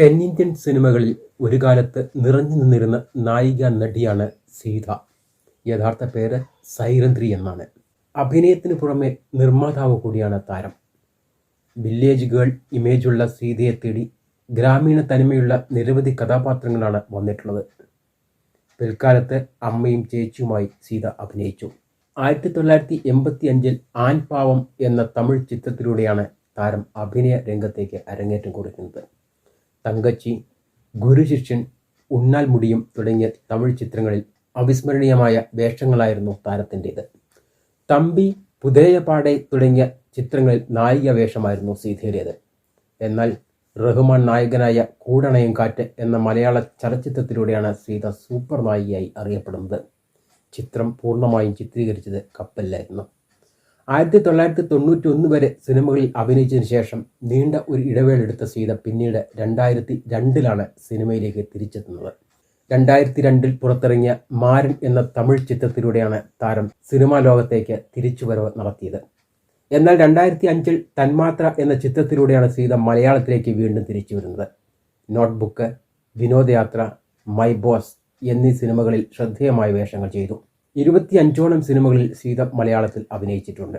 തെന്നിന്ത്യൻ സിനിമകളിൽ ഒരു കാലത്ത് നിറഞ്ഞു നിന്നിരുന്ന നായിക നടിയാണ് സീത. യഥാർത്ഥ പേര് സൈരന്ധ്രി എന്നാണ്. അഭിനയത്തിന് പുറമെ നിർമ്മാതാവ് കൂടിയാണ് താരം. വില്ലേജ് ഗേൾ ഇമേജുള്ള സീതയെ തേടി ഗ്രാമീണ തനിമയുള്ള നിരവധി കഥാപാത്രങ്ങളാണ് വന്നിട്ടുള്ളത്. പിൽക്കാലത്ത് അമ്മയും ചേച്ചിയുമായി സീത അഭിനയിച്ചു. ആയിരത്തി തൊള്ളായിരത്തി എൺപത്തി അഞ്ചിൽ ആൻപാവം എന്ന തമിഴ് ചിത്രത്തിലൂടെയാണ് താരം അഭിനയ രംഗത്തേക്ക് അരങ്ങേറ്റം കുറിക്കുന്നത് തങ്കച്ചി ഗുരുശിഷ്യൻ ഉണ്ണാൽ മുടിയും തുടങ്ങിയ തമിഴ് ചിത്രങ്ങളിൽ അവിസ്മരണീയമായ വേഷങ്ങളായിരുന്നു താരത്തിന്റേത്. തമ്പി പുതേയപാടെ തുടങ്ങിയ ചിത്രങ്ങളിൽ നായിക വേഷമായിരുന്നു സീതയുടേത്. എന്നാൽ റഹ്മാൻ നായകനായ കൂടണയും കാറ്റ് എന്ന മലയാള ചലച്ചിത്രത്തിലൂടെയാണ് സീത സൂപ്പർ നായികയായി അറിയപ്പെടുന്നത്. ചിത്രം പൂർണമായും ചിത്രീകരിച്ചത് കപ്പലിലായിരുന്നു. ആയിരത്തി തൊള്ളായിരത്തി തൊണ്ണൂറ്റി ഒന്ന് വരെ സിനിമകളിൽ അഭിനയിച്ചതിന് ശേഷം നീണ്ട ഒരു ഇടവേള എടുത്ത സീത പിന്നീട് രണ്ടായിരത്തി രണ്ടിലാണ് സിനിമയിലേക്ക് തിരിച്ചെത്തുന്നത്. രണ്ടായിരത്തി രണ്ടിൽ പുറത്തിറങ്ങിയ മാരൻ എന്ന തമിഴ് ചിത്രത്തിലൂടെയാണ് താരം സിനിമാ ലോകത്തേക്ക് തിരിച്ചുവരവ് നടത്തിയത്. എന്നാൽ രണ്ടായിരത്തി അഞ്ചിൽ തന്മാത്ര എന്ന ചിത്രത്തിലൂടെയാണ് സീത മലയാളത്തിലേക്ക് വീണ്ടും തിരിച്ചു വരുന്നത് നോട്ട്ബുക്ക് വിനോദയാത്ര മൈ ബോസ് എന്നീ സിനിമകളിൽ ശ്രദ്ധേയമായ വേഷങ്ങൾ ചെയ്തു. ഇരുപത്തി അഞ്ചോളം സിനിമകളിൽ സീത മലയാളത്തിൽ അഭിനയിച്ചിട്ടുണ്ട്.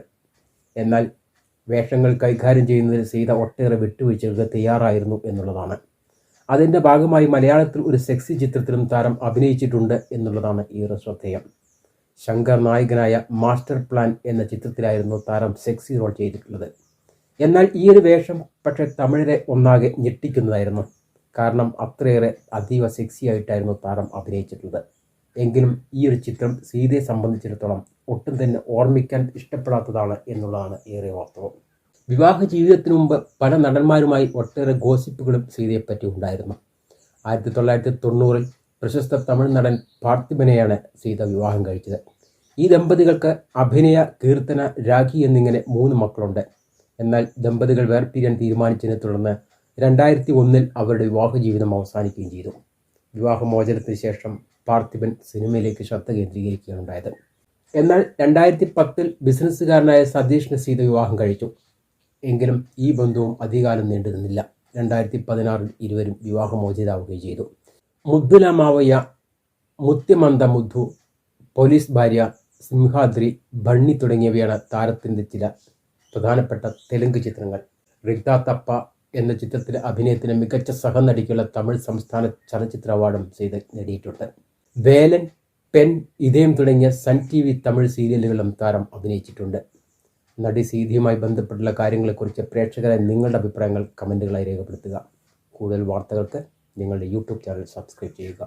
എന്നാൽ വേഷങ്ങൾ കൈകാര്യം ചെയ്യുന്നതിൽ സീത ഒട്ടേറെ വിട്ടുവീഴ്ചകൾക്ക് തയ്യാറായിരുന്നു എന്നുള്ളതാണ്. അതിന്റെ ഭാഗമായി മലയാളത്തിൽ ഒരു സെക്സി ചിത്രത്തിലും താരം അഭിനയിച്ചിട്ടുണ്ട് എന്നുള്ളതാണ് ഏറെ ശ്രദ്ധേയം. ശങ്കർ നായകനായ മാസ്റ്റർ പ്ലാൻ എന്ന ചിത്രത്തിലായിരുന്നു താരം സെക്സി റോൾ ചെയ്തിട്ടുള്ളത്. എന്നാൽ ഈ ഒരു വേഷം പക്ഷേ തമിഴരെ ഒന്നാകെ ഞെട്ടിക്കുന്നതായിരുന്നു. കാരണം അത്രയേറെ അതീവ സെക്സി ആയിട്ടായിരുന്നു താരം അഭിനയിച്ചിട്ടുള്ളത്. എങ്കിലും ഈ ഒരു ചിത്രം സീതയെ സംബന്ധിച്ചിടത്തോളം ഒട്ടും തന്നെ ഓർമ്മിക്കാൻ ഇഷ്ടപ്പെടാത്തതാണ് എന്നുള്ളതാണ് ഏറെ വാസ്തവം. വിവാഹ ജീവിതത്തിനു മുമ്പ് പല നടന്മാരുമായി ഒട്ടേറെ ഗോസിപ്പുകളും സീതയെപ്പറ്റി ഉണ്ടായിരുന്നു. ആയിരത്തി തൊള്ളായിരത്തി തൊണ്ണൂറിൽ പ്രശസ്ത തമിഴ് നടൻ പാർത്ഥിബനെയാണ് സീത വിവാഹം കഴിച്ചത്. ഈ ദമ്പതികൾക്ക് അഭിനയ കീർത്തന രാഖി എന്നിങ്ങനെ മൂന്ന് മക്കളുണ്ട്. എന്നാൽ ദമ്പതികൾ വേർപിരിയാൻ തീരുമാനിച്ചതിനെ തുടർന്ന് രണ്ടായിരത്തി ഒന്നിൽ അവരുടെ വിവാഹ ജീവിതം അവസാനിക്കുകയും ചെയ്തു. വിവാഹമോചനത്തിന് ശേഷം പാർത്ഥിബൻ സിനിമയിലേക്ക് ശ്രദ്ധ കേന്ദ്രീകരിക്കുകയാണ് ഉണ്ടായത് എന്നാൽ രണ്ടായിരത്തി പത്തിൽ ബിസിനസ്സുകാരനായ സതീഷിന് സീത വിവാഹം കഴിച്ചു. എങ്കിലും ഈ ബന്ധവും അധികാലം നീണ്ടു നിന്നില്ല രണ്ടായിരത്തി പതിനാറിൽ ഇരുവരും വിവാഹമോചിതാവുകയും ചെയ്തു. മുദ്ദുല മാവയ്യ മുദ്ദു പോലീസ് ഭാര്യ സിംഹാദ്രി ബണ്ണി തുടങ്ങിയവയാണ് താരത്തിന്റെ ചില പ്രധാനപ്പെട്ട തെലുങ്ക് ചിത്രങ്ങൾ. റിഗ്ദ തപ്പ എന്ന ചിത്രത്തിലെ അഭിനയത്തിന് മികച്ച സഹനടിക്കുള്ള തമിഴ് സംസ്ഥാന ചലച്ചിത്ര അവാർഡും ചെയ്ത് നേടിയിട്ടുണ്ട്. വേലൻ പെൻ ഇതയം തുടങ്ങിയ സൺ ടി വി തമിഴ് സീരിയലുകളും താരം അഭിനയിച്ചിട്ടുണ്ട്. നടി സീതയുമായി ബന്ധപ്പെട്ടുള്ള കാര്യങ്ങളെക്കുറിച്ച് പ്രേക്ഷകരെ നിങ്ങളുടെ അഭിപ്രായങ്ങൾ കമന്റുകളായി രേഖപ്പെടുത്തുക. കൂടുതൽ വാർത്തകൾക്ക് നിങ്ങളുടെ യൂട്യൂബ് ചാനൽ സബ്സ്ക്രൈബ് ചെയ്യുക.